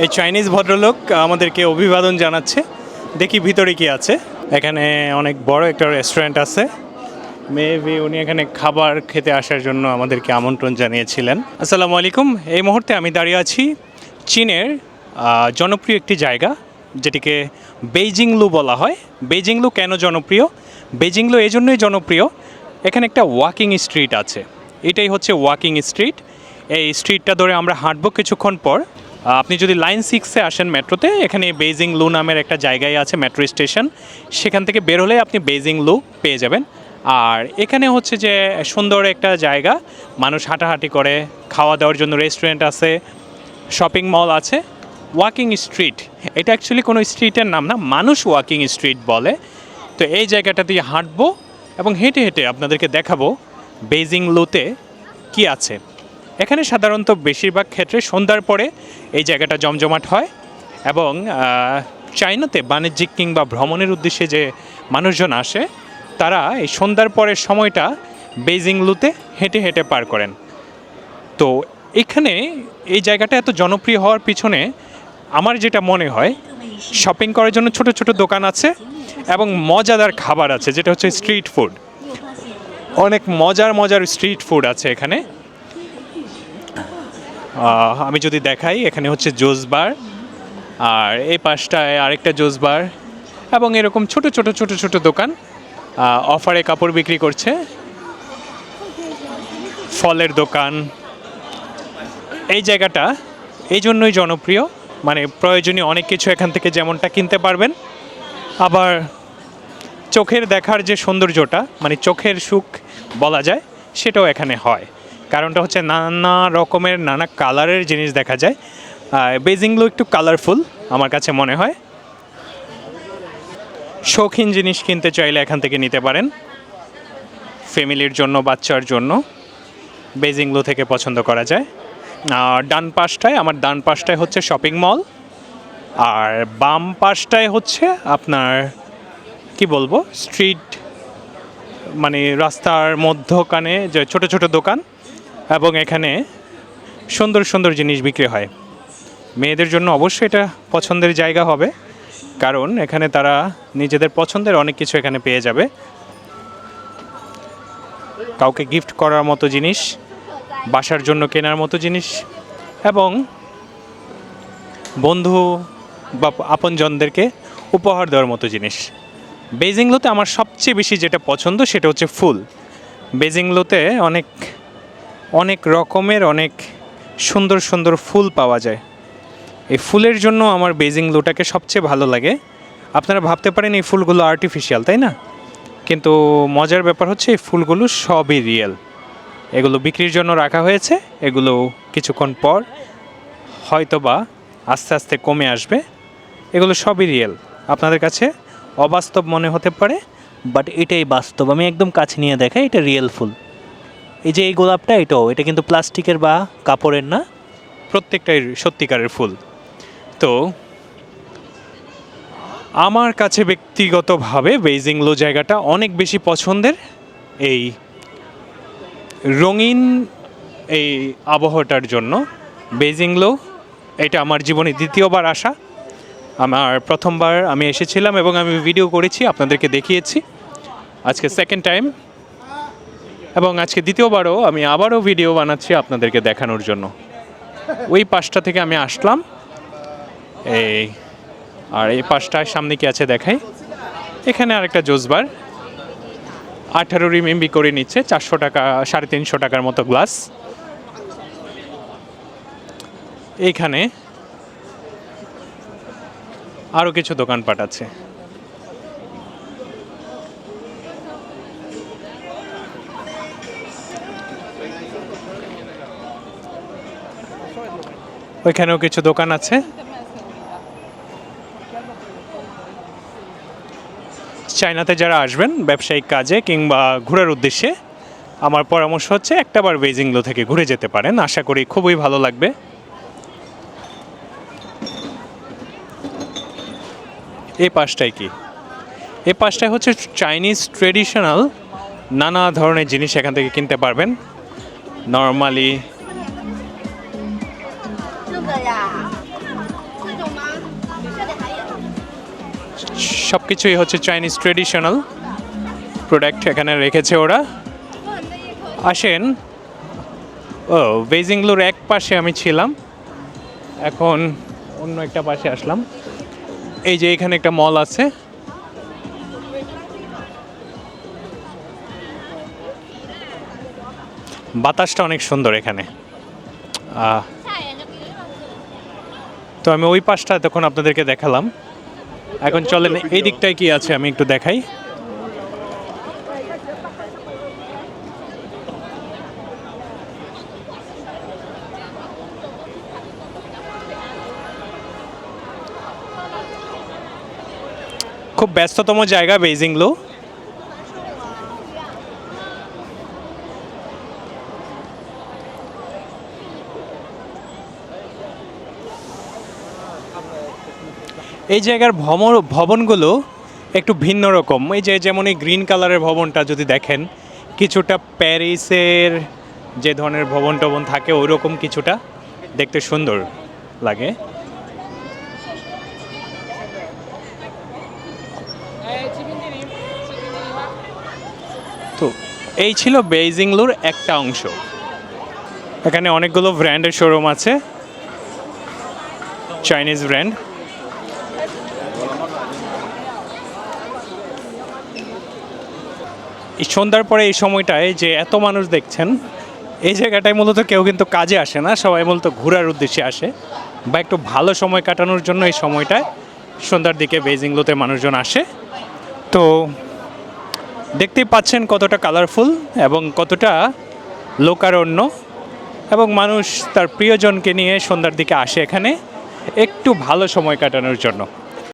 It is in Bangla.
এই চাইনিজ ভদ্রলোক আমাদেরকে অভিবাদন জানাচ্ছে। দেখি ভিতরে কি আছে। এখানে অনেক বড় একটা রেস্টুরেন্ট আছে। মেবি উনি এখানে খাবার খেতে আসার জন্য আমাদেরকে আমন্ত্রণ জানিয়েছিলেন। আসসালামু আলাইকুম। এই মুহূর্তে আমি দাঁড়িয়ে আছি চীনের জনপ্রিয় একটি জায়গা, যেটিকে বেইজিং লু বলা হয়। বেইজিং লু কেন জনপ্রিয়? বেইজিং লু এই জন্যই জনপ্রিয়। এখানে একটা ওয়াকিং স্ট্রিট আছে। এটাই হচ্ছে ওয়াকিং স্ট্রিট এই স্ট্রিটটা ধরে আমরা হাঁটবো কিছুক্ষণ পর। আপনি যদি লাইন সিক্সে আসেন মেট্রোতে, এখানে বেইজিং লু নামের একটা জায়গায় আছে মেট্রো স্টেশন। সেখান থেকে বের হলে আপনি বেইজিং লু পেয়ে যাবেন। আর এখানে হচ্ছে যে সুন্দর একটা জায়গা, মানুষ হাঁটাহাঁটি করে, খাওয়া দাওয়ার জন্য রেস্টুরেন্ট আছে শপিং মল আছে ওয়াকিং স্ট্রিট এটা অ্যাকচুয়ালি কোনো স্ট্রিটের নাম না, মানুষ ওয়াকিং স্ট্রিট বলে। তো এই জায়গাটা দিয়ে হাঁটবো এবং হেঁটে হেঁটে আপনাদেরকে দেখাবো বেইজিং লুতে কি আছে। এখানে সাধারণত বেশিরভাগ ক্ষেত্রে সন্ধ্যার পরে এই জায়গাটা জমজমাট হয় এবং আহ, চায়নাতে বাণিজ্যিক কিংবা ভ্রমণের উদ্দেশ্যে যে মানুষজন আসে তারা এই সন্ধ্যার পরের সময়টা বেইজিং লুতে হেঁটে হেঁটে পার করেন। তো এখানে এই জায়গাটা এত জনপ্রিয় হওয়ার পিছনে আমার যেটা মনে হয় শপিং করার জন্য ছোট ছোট দোকান আছে এবং মজাদার খাবার আছে যেটা হচ্ছে স্ট্রিট ফুড অনেক মজার মজার স্ট্রিট ফুড আছে এখানে। আমি যদি দেখাই, এখানে হচ্ছে জুস বার, আর এই পাশটায় আরেকটা জুস বার, এবং এরকম ছোট ছোট ছোট ছোট দোকান অফারে কাপড় বিক্রি করছে। ফলের দোকান। এই জায়গাটা এই জন্যই জনপ্রিয় মানে প্রয়োজনীয় অনেক কিছু এখান থেকে যেমনটা কিনতে পারবেন। আবার চোখের দেখার যে সৌন্দর্যটা মানে চোখের সুখ বলা যায়, সেটাও এখানে হয়। কারণটা হচ্ছে নানা রকমের, নানা কালারের জিনিস দেখা যায়। বেজিংগুলো একটু কালারফুল আমার কাছে মনে হয়। শৌখিন জিনিস কিনতে চাইলে এখান থেকে নিতে পারেন। ফ্যামিলির জন্য, বাচ্চার জন্য বেজিংলো থেকে পছন্দ করা যায়। আর ডান পাশটায়, আমার ডান পাশটায় হচ্ছে শপিং মল আর বাম পাশটায় হচ্ছে আপনার, কি বলব স্ট্রিট মানে রাস্তার মধ্যখানে যে ছোট ছোট দোকান। এবং এখানে সুন্দর সুন্দর জিনিস বিক্রি হয়। মেয়েদের জন্য অবশ্যই এটা পছন্দের জায়গা হবে, কারণ এখানে তারা নিজেদের পছন্দের অনেক কিছু এখানে পেয়ে যাবে। কাউকে গিফট করার মতো জিনিস, বাসার জন্য কেনার মতো জিনিস, এবং বন্ধু বা আপনজনদেরকে উপহার দেওয়ার মতো জিনিস। বেজিংলোতে আমার সবচেয়ে বেশি যেটা পছন্দ সেটা হচ্ছে ফুল। বেজিংলোতে অনেক অনেক রকমের, অনেক সুন্দর সুন্দর ফুল পাওয়া যায়। এই ফুলের জন্য আমার বেজিংলোটাকে সবচেয়ে ভালো লাগে। আপনারা ভাবতে পারেন এই ফুলগুলো আর্টিফিশিয়াল তাই না? কিন্তু মজার ব্যাপার হচ্ছে এই ফুলগুলো সবই রিয়েল এগুলো বিক্রির জন্য রাখা হয়েছে, এগুলো কিছুক্ষণ পর হয়তো বা আস্তে আস্তে কমে আসবে। এগুলো সবই রিয়েল আপনাদের কাছে অবাস্তব মনে হতে পারে বাট এটাই বাস্তব। আমি একদম কাছে নিয়ে দেখাই, এটা রিয়েল ফুল। এই যে এই গোলাপটা, এটাও, এটা কিন্তু প্লাস্টিকের বা কাপড়ের না? প্রত্যেকটাই সত্যিকারের ফুল। তো, আমার কাছে ব্যক্তিগতভাবে বেইজিংলো জায়গাটা অনেক বেশি পছন্দের। এই রঙিন এই আবহাওয়াটার জন্য বেজিংলো এটা আমার জীবনে দ্বিতীয়বার আসা। আমার প্রথমবার আমি এসেছিলাম এবং আমি ভিডিও করেছি, আপনাদেরকে দেখিয়েছি। আজকে সেকেন্ড টাইম এবং আজকে দ্বিতীয়বারও আমি আবারও ভিডিও বানাচ্ছি আপনাদেরকে দেখানোর জন্য। ওই পাশটা থেকে আমি আসলাম। এই, আর এই পাশটার সামনে কি আছে দেখাই? এখানে আরেকটা জোসবার আঠারো রিমিম্বি করে নিচ্ছে, চারশো টাকা, সাড়ে তিনশো টাকার মতো গ্লাস। এইখানে আরও কিছু দোকানপাট আছে। ওইখানেও কিছু দোকান আছে? চায়নাতে যারা আসবেন ব্যবসায়িক কাজে কিংবা ঘোরার উদ্দেশ্যে, আমার পরামর্শ হচ্ছে একটাবার বেজিংলো থেকে ঘুরে যেতে পারেন। আশা করি খুবই ভালো লাগবে। এই পাশটাই কি? এই পাশটায় হচ্ছে চাইনিজ ট্রেডিশনাল নানা ধরনের জিনিস এখান থেকে কিনতে পারবেন। নর্মালি সব কিছুই হচ্ছে চাইনিজ ট্রেডিশনাল প্রোডাক্ট এখানে রেখেছে ওরা। আসেন। ও বেজিংলুর এক পাশে আমি ছিলাম। এখন অন্য একটা পাশে আসলাম। এই যে এখানে একটা মল আছে। বাতাসটা অনেক সুন্দর এখানে। তো আমি ওই পাশটা তখন আপনাদেরকে দেখালাম। এখন চলেন এই দিকটায় কি আছে আমি একটু দেখাই। খুব ব্যস্ততম জায়গা বেইজিংলো এই জায়গার ভ্রমণ ভবনগুলো একটু ভিন্ন রকম। এই যে যেমন এই গ্রিন কালারের ভবনটা যদি দেখেন, কিছুটা প্যারিসের যে ধরনের ভবন টবন থাকে ওই রকম কিছুটা দেখতে সুন্দর লাগে। তো এই ছিল বেইজিংলুর একটা অংশ। এখানে অনেকগুলো ব্র্যান্ডের শোরুম আছে। Chinese brand. সন্ধ্যার পরে এই সময়টায় যে এত মানুষ দেখছেন, এই জায়গাটায় মূলত কেউ কিন্তু কাজে আসে না, সবাই মূলত ঘোরার উদ্দেশ্যে আসে বা একটু ভালো সময় কাটানোর জন্য এই সময়টায় সন্ধ্যার দিকে বেজিংলোতে মানুষজন আসে। তো দেখতেই পাচ্ছেন কতটা কালারফুল এবং কতটা লোকারণ্য এবং মানুষ তার প্রিয়জনকে নিয়ে সন্ধ্যার দিকে আসে এখানে একটু ভালো সময় কাটানোর জন্য।